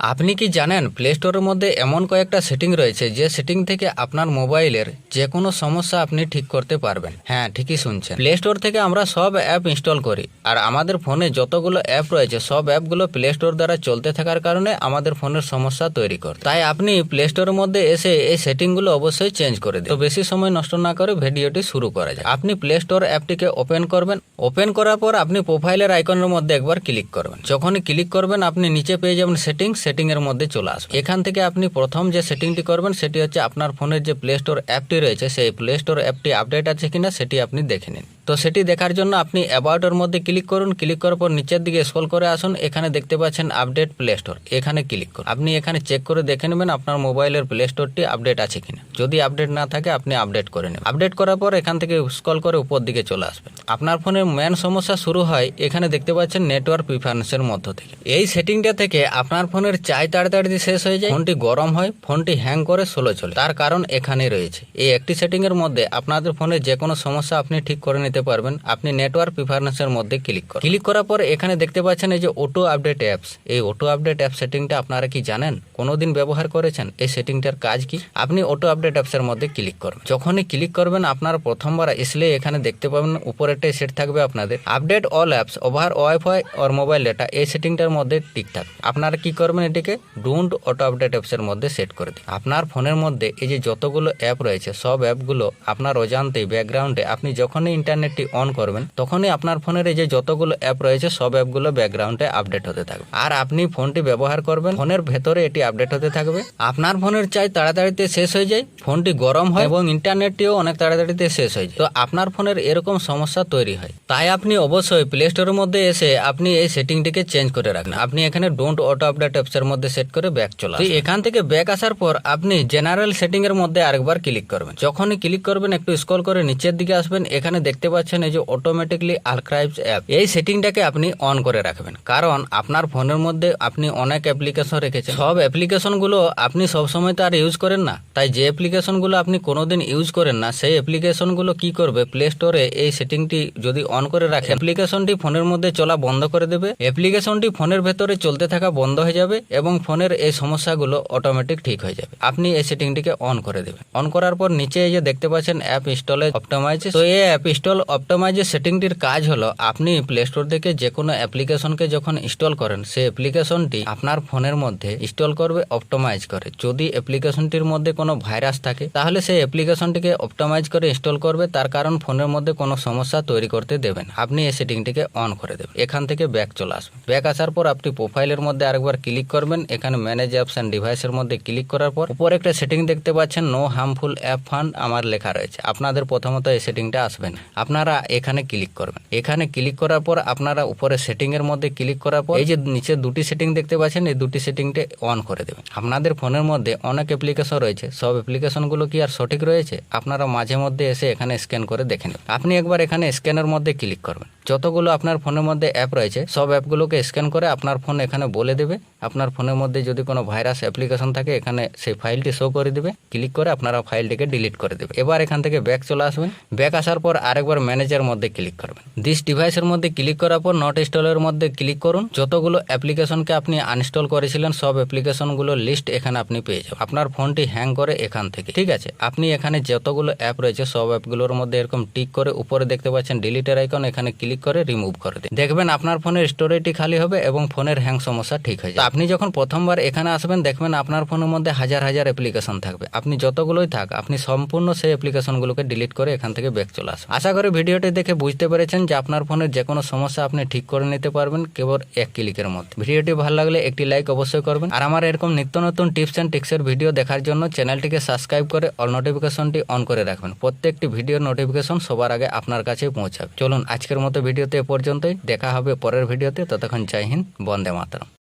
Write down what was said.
আপনি কি জানেন প্লে স্টোরের মধ্যে এমন কয়েকটা সেটিং রয়েছে যে সেটিং থেকে আপনার মোবাইলের যে কোনো সমস্যা আপনি ঠিক করতে পারবেন। হ্যাঁ ঠিকই শুনছেন। প্লে স্টোর থেকে আমরা সব অ্যাপ ইনস্টল করি। আর আমাদের ফোনে যতগুলো অ্যাপ রয়েছে, সব অ্যাপগুলো প্লে স্টোর দ্বারা চলতে থাকার কারণে আমাদের ফোনের সমস্যা তৈরি করে তাই আপনি প্লে স্টোরের মধ্যে এসে এই সেটিংগুলো অবশ্যই চেঞ্জ করে দিন। তো বেশি সময় নষ্ট না করে ভিডিওটি শুরু করা যায় আপনি প্লে স্টোর অ্যাপটিকে ওপেন করবেন। ওপেন করার পর আপনি প্রোফাইলের আইকনের মধ্যে একবার ক্লিক করবেন। যখনই ক্লিক করবেন, আপনি নিচে পেয়ে যাবেন সেটিং সেটিং এর মধ্যে চলে আসবে। এখান থেকে আপনি প্রথম যে সেটিংটি করবেন, সেটি হচ্ছে আপনার ফোনের যে প্লে স্টোর অ্যাপটি রয়েছে সেই প্লে স্টোর অ্যাপটি আপডেট আছে কিনা সেটি আপনি দেখে নিন। তো সেটি দেখার জন্য আপনি অ্যাবাউটের মধ্যে ক্লিক করুন। ক্লিক করার পর নিচের দিকে স্ক্রল করে আসুন। এখানে দেখতে পাচ্ছেন আপডেট প্লে স্টোর। এখানে ক্লিক করুন। আপনি এখানে চেক করে দেখে নেবেন আপনার মোবাইলের প্লে স্টোরটি আপডেট আছে কিনা। যদি আপডেট না থাকে, আপনি আপডেট করে নেবেন। আপডেট করার পর এখান থেকে স্ক্রল করে উপর দিকে চলে আসবেন। আপনার ফোনের মেন সমস্যা শুরু হয় এখানে দেখতে পাচ্ছেন নেটওয়ার্ক প্রিফারেন্সের মধ্য থেকে। এই সেটিংটা থেকে আপনার ফোনের চাই তাড়াতাড়ি শেষ হয়ে যায়। ফোনটি গরম হয়, ফোনটি হ্যাং করে স্লো চলে। তার কারণ এখানে রয়েছে। এই একটি সেটিং এর মধ্যে আপনাদের ফোনের যে কোনো সমস্যা আপনি ঠিক করে নিতে পারবেন, আপনি নেটওয়ার্ক প্রিফারেন্সের মধ্যে ক্লিক করুন ক্লিক করার পর এখানে দেখতে পাচ্ছেন এই যে অটো আপডেট অ্যাপস এই অটো আপডেট অ্যাপ সেটিংটা আপনারা কি জানেন? কোনোদিন ব্যবহার করেছেন? এই সেটিংটার কাজ কি? আপনি অটো আপডেট অ্যাপসের মধ্যে ক্লিক করবেন যখনই ক্লিক করবেন, আপনারা প্রথমবার আসলে এখানে দেখতে পাবেন উপরে একটা সেট থাকবে আপনাদের। Update all apps over wifi or mobile data এই সেটিংটার মধ্যে ঠিকঠাক আপনারা কি করবেন এটিকে? ডোন্ট অটো আপডেট অ্যাপসের মধ্যে সেট করে দিন। আপনার ফোনের মধ্যে এই যে যতগুলো অ্যাপ রয়েছে, সব অ্যাপগুলো আপনার অজান্তেই ব্যাকগ্রাউন্ডে আপনি যখনই ইন্টারনেটটি অন করবেন তখনই আপনার ফোনের এই যে যতগুলো অ্যাপ রয়েছে সব অ্যাপগুলো ব্যাকগ্রাউন্ডে আপডেট হতে থাকবে। আর আপনি ফোনটি ব্যবহার করবেন ফোনের ভেতরে এটি আপডেট হতে থাকবে। আপনার ফোনের চাই তাড়াতাড়িতে শেষ হয়ে যায় ফোনটি গরম হয় এবং ইন্টারনেটটিও অনেক তাড়াতাড়িতে শেষ হয়ে যায়। তো আপনার ফোনের এরকম সমস্যা তৈরি হয়। তাই আপনি অবশ্যই প্লে স্টোরের মধ্যে এসে আপনি এই সেটিংটিকে চেঞ্জ করে রাখবেন আপনি এখানে ডোন্ট অটো আপডেট অ্যাপসের মধ্যে সেট করে ব্যাক চলে আসবে। তো এখান থেকে ব্যাক আসার পর আপনি জেনারেল সেটিং এর মধ্যে আরেকবার ক্লিক করবেন। যখনই ক্লিক করবেন একটু স্ক্রল করে নিচের দিকে আসবেন এখানে দেখতে পাচ্ছেন এই যে অটোমেটিকলি আর্কাইভস অ্যাপ এই সেটিংটাকে আপনি অন করে রাখবেন। কারণ আপনার ফোনের মধ্যে আপনি অনেক অ্যাপ্লিকেশন রেখেছেন। সব অ্যাপ্লিকেশনগুলো আপনি সবসময় তো আর ইউজ করেন না। তাই যে অ্যাপ্লিকেশনগুলো আপনি কোনোদিন ইউজ করেন না, সেই অ্যাপ্লিকেশনগুলো কি করবে? প্লে স্টোরে এই সেটিংটি যদি অন করে রাখে অ্যাপ্লিকেশনটি ফোনের মধ্যে চলা বন্ধ করে দেবে। অ্যাপ্লিকেশনটি ফোনের ভেতরে চলতে থাকা বন্ধ হয়ে যাবে এবং ফোনের এই সমস্যাগুলো অটোমেটিক ঠিক হয়ে যাবে। আপনি এই সেটিংটিকে অন করে দেবেন। অন করার পর নিচে এই যে দেখতে পাচ্ছেন অ্যাপ ইনস্টলে অপটোমাইজ তো এই অ্যাপ ইনস্টল অপটোমাইজের সেটিংটির কাজ হলো, আপনি প্লে স্টোর থেকে যে কোনো অ্যাপ্লিকেশনকে যখন ইনস্টল করেন, সেই অ্যাপ্লিকেশনটি আপনার ফোনের মধ্যে ইনস্টল করবে অপটোমাইজ করে। যদি অ্যাপ্লিকেশনটির মধ্যে কোনো ভাইরাস থাকে, তাহলে সেই অ্যাপ্লিকেশনটিকে অপটোমাইজ করে ইনস্টল করবে, তার কারণ ফোনের মধ্যে কোনো সমস্যা তৈরি করতে দেবেন আপনি এই সেটিংটিকে অন করে দেবেন। এখান থেকে ব্যাক চলে আসবে ব্যাক আসার পর আপনি প্রোফাইলের মধ্যে আরেকবার ক্লিক করবেন। এখানে ম্যানেজ অ্যাপস অ্যান্ড ডিভাইসের মধ্যে ক্লিক করার পর উপরে একটা সেটিং দেখতে পাচ্ছেন নো হার্মফুল অ্যাপ ফান্ড আমার লেখা রয়েছে। আপনাদের প্রথমত এই সেটিংটা আসবে না। আপনারা এখানে ক্লিক করবেন। এখানে ক্লিক করার পর আপনারা উপরে সেটিং এর মধ্যে ক্লিক করার পর এই যে নিচে দুটি সেটিং দেখতে পাচ্ছেন, এই দুটি সেটিংটা অন করে দেবেন। আপনাদের ফোনের মধ্যে অনেক অ্যাপ্লিকেশন রয়েছে। সব অ্যাপ্লিকেশনগুলো কি আর সঠিক রয়েছে? আপনারা মাঝে মধ্যে এসে এখানে স্ক্যান করে দেখে নেবেন আপনি একবার এখানে স্ক্যানের মধ্যে ক্লিক করবেন। যতগুলো আপনার ফোনের মধ্যে অ্যাপ রয়েছে, সব অ্যাপগুলোকে স্ক্যান করে আপনার ফোন এখানে বলে দেবে। আপনার ফোনের মধ্যে যদি কোনো ভাইরাস অ্যাপ্লিকেশন থাকে, এখানে সেই ফাইলটি শো করে দেবে। ক্লিক করে আপনারা ফাইলটিকে ডিলিট করে দেবে। এবার এখান থেকে ব্যাক চলে আসবেন। ব্যাক আসার পর আরেকবার ম্যানেজার মধ্যে ক্লিক করবেন। দিস ডিভাইসের মধ্যে ক্লিক করার পর নট ইনস্টলের মধ্যে ক্লিক করুন। যতগুলো অ্যাপ্লিকেশনকে আপনি আনইনস্টল করেছিলেন, সব অ্যাপ্লিকেশনগুলোর লিস্ট এখানে আপনি পেয়ে যাবেন। আপনার ফোনটি হ্যাং করে এখান থেকে। ঠিক আছে? আপনি এখানে যতগুলো অ্যাপ রয়েছে, সব অ্যাপগুলোর মধ্যে এরকম টিক করে উপরে দেখতে পাচ্ছেন ডিলিটের আইকন এখানে ক্লিক করে রিমুভ করে দিন। দেখবেন আপনার ফোনের স্টোরেজটি খালি হবে এবং ফোনের হ্যাং সমস্যা ঠিক হয়ে যাবে। আপনি যখন প্রথমবার এখানে আসবেন, দেখবেন আপনার ফোনের মধ্যে হাজার হাজার অ্যাপ্লিকেশন থাকবে। আপনি যতগুলোই থাক, আপনি সম্পূর্ণ সেই অ্যাপ্লিকেশনগুলোকে ডিলিট করে এখান থেকে ব্যাক চলে আসবেন আশা করি ভিডিওটি দেখে বুঝতে পেরেছেন যে আপনার ফোনের যে কোনো সমস্যা আপনি ঠিক করে নিতে পারবেন কেবল এক ক্লিকের মধ্যে। ভিডিওটি ভালো লাগলে একটি লাইক অবশ্যই করবেন। আর আমার এরকম নিত্য নতুন টিপস অ্যান্ড টিক্সের ভিডিও দেখার জন্য চ্যানেলটিকে সাবস্ক্রাইব করে অল নোটিফিকেশনটি অন করে রাখবেন। প্রত্যেকটি ভিডিওর নোটিফিকেশন সবার আগে আপনার কাছে পৌঁছাবে। চলুন, আজকের মতো ভিডিওতে এ পর্যন্তই। দেখা হবে পরের ভিডিওতে। ততক্ষণ জয় হিন্দ বন্দে মাতরম।